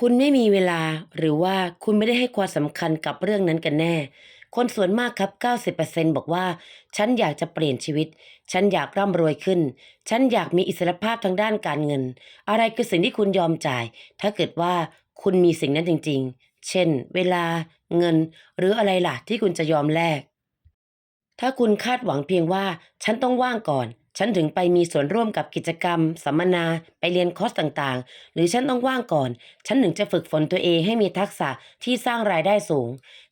คุณไม่มีเวลาหรือว่าคุณไม่ได้ให้ความสำคัญกับเรื่องนั้นกันแน่ คนส่วนมากครับ 90%บอกว่า ฉันอยากจะเปลี่ยนชีวิต ฉันอยากร่ำรวยขึ้น ฉันอยากมีอิสรภาพทางด้านการเงิน อะไรคือสิ่งที่คุณยอมจ่าย ถ้าเกิดว่าคุณมีสิ่งนั้นจริง ๆ เช่น เวลา เงิน หรืออะไรล่ะที่คุณจะยอมแลกถ้าคุณคาดหวังเพียงว่า ฉันต้องว่างก่อน ฉันถึงไปมีส่วนร่วมกับกิจกรรม สัมมนา ไปเรียนคอร์สต่างๆ หรือฉันต้องว่างก่อน ฉันถึงจะฝึกฝนตัวเองให้มีทักษะที่สร้างรายได้สูง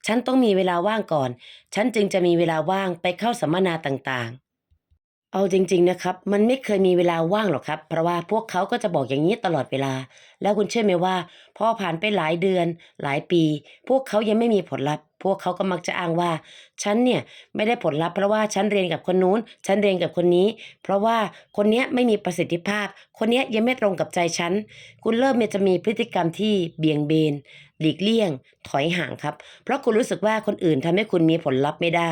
ฉันต้องมีเวลาว่างก่อน ฉันจึงจะมีเวลาว่างไปเข้าสัมมนาต่างๆเอาจริง ๆ นะครับ มันไม่เคยมีเวลาว่างหรอกครับ เพราะว่าพวกเขาก็จะบอกอย่างนี้ตลอดเวลา แล้วคุณเชื่อไหมว่าพอผ่านไปหลายเดือน หลายปี พวกเขายังไม่มีผลลัพธ์ พวกเขาก็มักจะอ้างว่า ฉันเนี่ยไม่ได้ผลลัพธ์เพราะว่าฉันเรียนกับคนนู้น ฉันเรียนกับคนนี้ เพราะว่าคนเนี้ยไม่มีประสิทธิภาพ คนเนี้ยยังไม่ตรงกับใจฉัน คุณเริ่มจะมีพฤติกรรมที่เบี่ยงเบน หลีกเลี่ยง ถอยห่างครับ เพราะคุณรู้สึกว่าคนอื่นทำให้คุณมีผลลัพธ์ไม่ได้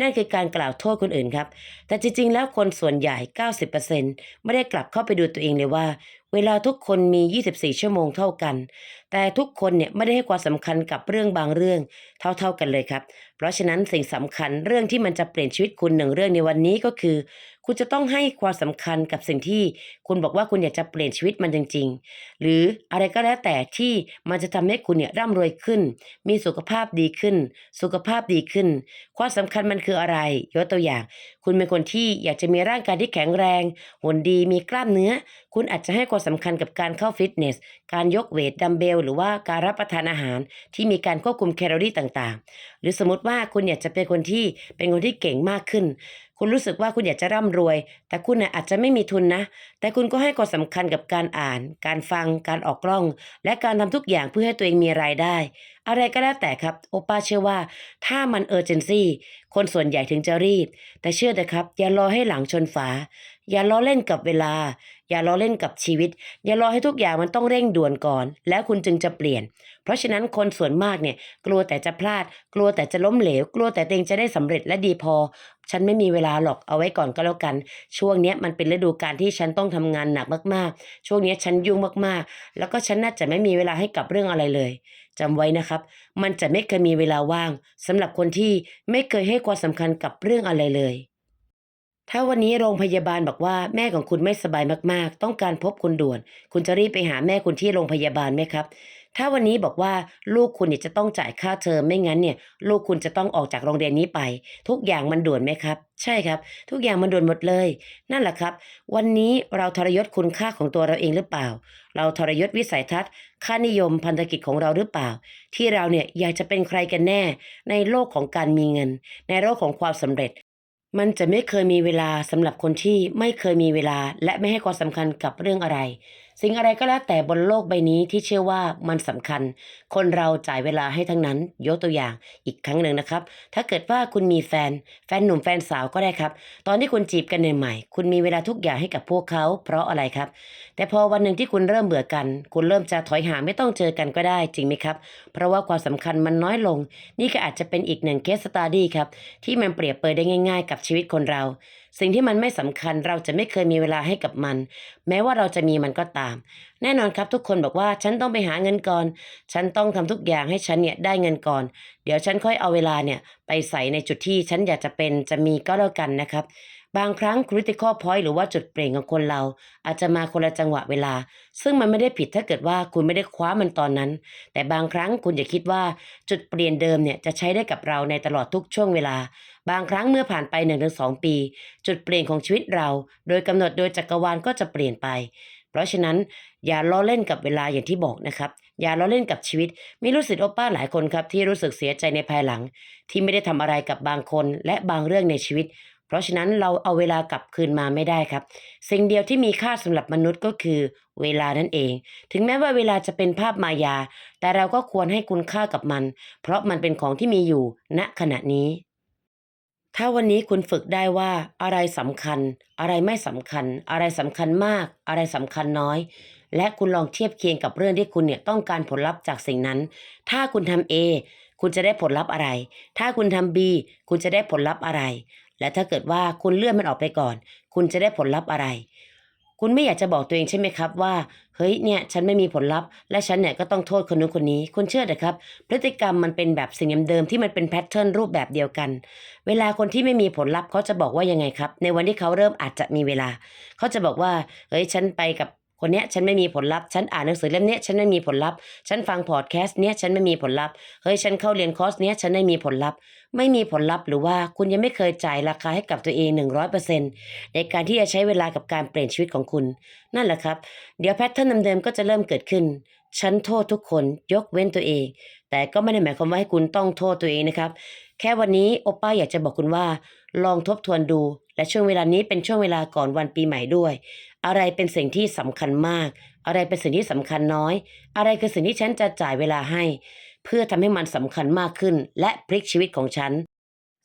นั่นคือการกล่าวโทษคนอื่นครับ แต่จริงๆ แล้วคนส่วนใหญ่ 90%ไม่ได้กลับเข้าไปดูตัวเองเลยว่า เวลาทุกคนมี 24 ชั่วโมงเท่ากัน แต่ทุกคนเนี่ยไม่ได้ให้ความสำคัญกับเรื่องบางเรื่องเท่าๆกันเลยครับ เพราะฉะนั้นสิ่งสำคัญเรื่องที่มันจะเปลี่ยนชีวิตคุณหนึ่งเรื่องในวันนี้ก็คือ คุณจะต้องให้ความสำคัญกับสิ่งที่คุณบอกว่าคุณอยากจะเปลี่ยนชีวิตมันจริง ๆ หรืออะไรก็แล้วแต่ที่มันจะทำให้คุณเนี่ยร่ำรวยขึ้น มีสุขภาพดีขึ้น สุขภาพดีขึ้น ความสำคัญมันคืออะไรยกตัวอย่าง คุณเป็นคนที่อยากจะมีร่างกายที่แข็งแรงหุ่นดีมีกล้ามเนื้อ คุณอาจจะให้ความสำคัญกับการเข้าฟิตเนส การยกเวทดัมเบลหรือว่าการรับประทานอาหารที่มีการควบคุมแคลอรี่ต่างๆ หรือสมมติว่าคุณอยากจะเป็นคนที่เป็นคนที่เก่งมากขึ้น คุณรู้สึกว่าคุณอยากจะร่ำรวย แต่คุณน่ะอาจจะไม่มีทุนนะ แต่คุณก็ให้ความสำคัญกับการอ่าน การฟัง การออกกล้อง และการทำทุกอย่างเพื่อให้ตัวเองมีรายได้ อะไรก็แล้วแต่ครับ โอป้าเชื่อว่า ถ้ามันเออร์เจนซี่คนส่วนใหญ่ถึงจะรีบ แต่เชื่อเถอะครับ อย่ารอให้หลังชนฝา อย่าล้อเล่นกับเวลา อย่าล้อเล่นกับชีวิต อย่ารอให้ทุกอย่างมันต้องเร่งด่วนก่อน แล้วคุณจึงจะเปลี่ยน เพราะฉะนั้นคนส่วนมากเนี่ยกลัวแต่จะพลาด กลัวแต่จะล้มเหลว กลัวแต่เองจะได้สำเร็จและดีพอ ฉันไม่มีเวลาหรอกเอาไว้ก่อนก็แล้วกัน ช่วงนี้มันเป็นฤดูกาลที่ฉันต้องทำงานหนักมากๆ ช่วงนี้ฉันยุ่งมากๆ แล้วก็ฉันน่าจะไม่มีเวลาให้กับเรื่องอะไรเลยจำไว้นะครับ มันจะไม่เคยมีเวลาว่างสำหรับคนที่ไม่เคยให้ความสำคัญกับเรื่องอะไรเลย ถ้าวันนี้โรงพยาบาลบอกว่าแม่ของคุณไม่สบายมากๆ ต้องการพบคุณด่วน คุณจะรีบไปหาแม่คุณที่โรงพยาบาลไหมครับ ถ้าวันนี้บอกว่าลูกคุณเนี่ยจะต้องจ่ายค่าเทอมไม่งั้นเนี่ย ลูกคุณจะต้องออกจากโรงเรียนนี้ไป ทุกอย่างมันด่วนไหมครับ ใช่ครับ ทุกอย่างมันด่วนหมดเลย นั่นแหละครับ วันนี้เราทรยศคุณค่าของตัวเราเองหรือเปล่า เราทรยศวิสัยทัศน์ ค่านิยมพันธกิจของเราหรือเปล่า ที่เราเนี่ยอยากจะเป็นใครกันแน่ ในโลกของการมีเงิน ในโลกของความสำเร็จ มันจะไม่เคยมีเวลาสำหรับคนที่ไม่เคยมีเวลาและไม่ให้ความสำคัญกับเรื่องอะไร สิ่งอะไรก็แล้วแต่บนโลกใบนี้ที่เชื่อว่ามันสำคัญ คนเราจ่ายเวลาให้ทั้งนั้น ยกตัวอย่างอีกครั้งหนึ่งนะครับ ถ้าเกิดว่าคุณมีแฟน แฟนหนุ่มแฟนสาวก็ได้ครับ ตอนที่คุณจีบกันใหม่ๆคุณมีเวลาทุกอย่างให้กับพวกเขา เพราะอะไรครับ แต่พอวันหนึ่งที่คุณเริ่มเบื่อกัน คุณเริ่มจะถอยห่างไม่ต้องเจอกันก็ได้จริงไหมครับ เพราะว่าความสำคัญมันน้อยลง นี่ก็อาจจะเป็นอีกหนึ่งเคสสตาดี้ครับที่มันเปรียบเปรยได้ง่าย ๆ กับชีวิตคนเรา สิ่งที่มันไม่สำคัญเราจะไม่เคยมีเวลาให้กับมัน แม้ว่าเราจะมีมันก็ตาม แน่นอนครับทุกคนบอกว่าฉันต้องไปหาเงินก่อน ฉันต้องทำทุกอย่างให้ฉันเนี่ยได้เงินก่อน เดี๋ยวฉันค่อยเอาเวลาเนี่ยไปใส่ในจุดที่ฉันอยากจะเป็นจะมีก็แล้วกันนะครับ บางครั้ง critical point หรือว่าจุดเปลี่ยนของคนเรา อาจจะมาคนละจังหวะเวลา ซึ่งมันไม่ได้ผิดถ้าเกิดว่าคุณไม่ได้คว้ามันตอนนั้น แต่บางครั้งคุณอย่าคิดว่าจุดเปลี่ยนเดิมเนี่ยจะใช้ได้กับเราในตลอดทุกช่วงเวลา บางครั้งเมื่อผ่านไป 1-2 ปี จุดเปลี่ยนของชีวิตเรา โดยกำหนดโดยจักรวาลก็จะเปลี่ยนไป เพราะฉะนั้นอย่าล้อเล่นกับเวลาอย่างที่บอกนะครับ อย่าล้อเล่นกับชีวิต มีรู้สึกโอป้าหลายคนครับที่รู้สึกเสียใจในภายหลัง ที่ไม่ได้ทำอะไรกับบางคนและบางเรื่องในชีวิต เพราะฉะนั้นเราเอาเวลากลับคืนมาไม่ได้ครับ สิ่งเดียวที่มีค่าสำหรับมนุษย์ก็คือเวลานั่นเอง ถึงแม้ว่าเวลาจะเป็นภาพมายา แต่เราก็ควรให้คุณค่ากับมัน เพราะมันเป็นของที่มีอยู่ณขณะนี้ ถ้าวันนี้คุณฝึกได้ว่าอะไรสำคัญ อะไรไม่สำคัญ อะไรสำคัญมาก อะไรสำคัญน้อย และคุณลองเทียบเคียงกับเรื่องที่คุณเนี่ยต้องการผลลัพธ์จากสิ่งนั้น ถ้าคุณทำ A คุณจะได้ผลลัพธ์อะไร ถ้าคุณทำ B คุณจะได้ผลลัพธ์อะไร และถ้าเกิดว่าคุณเลื่อนมันออกไปก่อน คุณจะได้ผลลัพธ์อะไร คุณไม่อยากจะบอกตัวเองใช่ไหมครับว่าเฮ้ยเนี่ยฉันไม่มีผลลัพธ์และฉันเนี่ยก็ต้องโทษคนนู้นคนนี้ คุณเชื่อเถอะครับ พฤติกรรมมันเป็นแบบสิ่งเดิมๆที่มันเป็นแพทเทิร์นรูปแบบเดียวกัน เวลาคนที่ไม่มีผลลัพธ์เขาจะบอกว่ายังไงครับ ในวันที่เขาเริ่มอาจจะมีเวลา เขาจะบอกว่าเฮ้ยฉันไปกับ คนนี้ฉันไม่มีผลลัพธ์ฉันอ่านหนังสือเล่มนี้ฉันไม่มีผลลัพธ์ฉันฟังพอดแคสต์เนี้ยฉันไม่มีผลลัพธ์เฮ้ยฉันเข้าเรียนคอร์สเนี้ยฉันไม่มีผลลัพธ์ไม่มีผลลัพธ์หรือว่าคุณยังไม่เคยจ่ายราคาให้กับตัวเอง 100%ในการที่จะใช้เวลากับการเปลี่ยนชีวิตของคุณ นั่นแหละครับ เดี๋ยวแพทเทิร์นเดิมๆก็จะเริ่มเกิดขึ้นฉันโทษทุกคนยกเว้นตัวเอง แต่ก็ไม่ได้หมายความว่าให้คุณต้องโทษตัวเองนะครับ แค่วันนี้โอป้าอยากจะบอกคุณว่า ลองทบทวนดู และช่วงเวลานี้เป็นช่วงเวลาก่อนวันปีใหม่ด้วย อะไรเป็นสิ่งที่สำคัญมาก อะไรเป็นสิ่งที่สำคัญน้อย อะไรคือสิ่งที่ฉันจะจ่ายเวลาให้ เพื่อทำให้มันสำคัญมากขึ้น และพลิกชีวิตของฉัน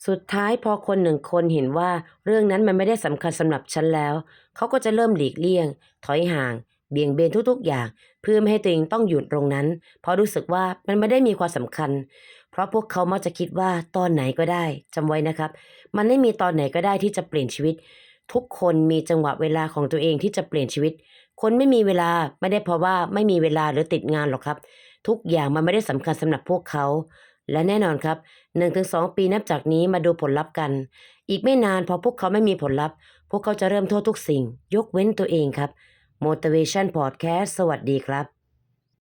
สุดท้ายพอคนหนึ่งคนเห็นว่าเรื่องนั้นมันไม่ได้สำคัญสำหรับฉันแล้ว เขาก็จะเริ่มหลีกเลี่ยง ถอยห่าง เบี่ยงเบนทุกๆ อย่าง เพื่อไม่ให้ตัวเองต้องหยุดตรงนั้น เพราะรู้สึกว่ามันไม่ได้มีความสำคัญ เพราะพวกเขามักจะคิดว่าตอนไหนก็ได้จำไว้นะครับ มันไม่มีตอนไหนก็ได้ที่จะเปลี่ยนชีวิต ทุกคนมีจังหวะเวลาของตัวเองที่จะเปลี่ยนชีวิต คนไม่มีเวลาไม่ได้เพราะว่าไม่มีเวลาหรือติดงานหรอกครับ ทุกอย่างมันไม่ได้สำคัญสำหรับพวกเขา และแน่นอนครับ 1-2 ปีนับจากนี้มาดูผลลัพธ์กัน อีกไม่นานพอพวกเขาไม่มีผลลัพธ์ พวกเขาจะเริ่มโทษทุกสิ่ง ยกเว้นตัวเองครับ Motivation Podcast สวัสดีครับ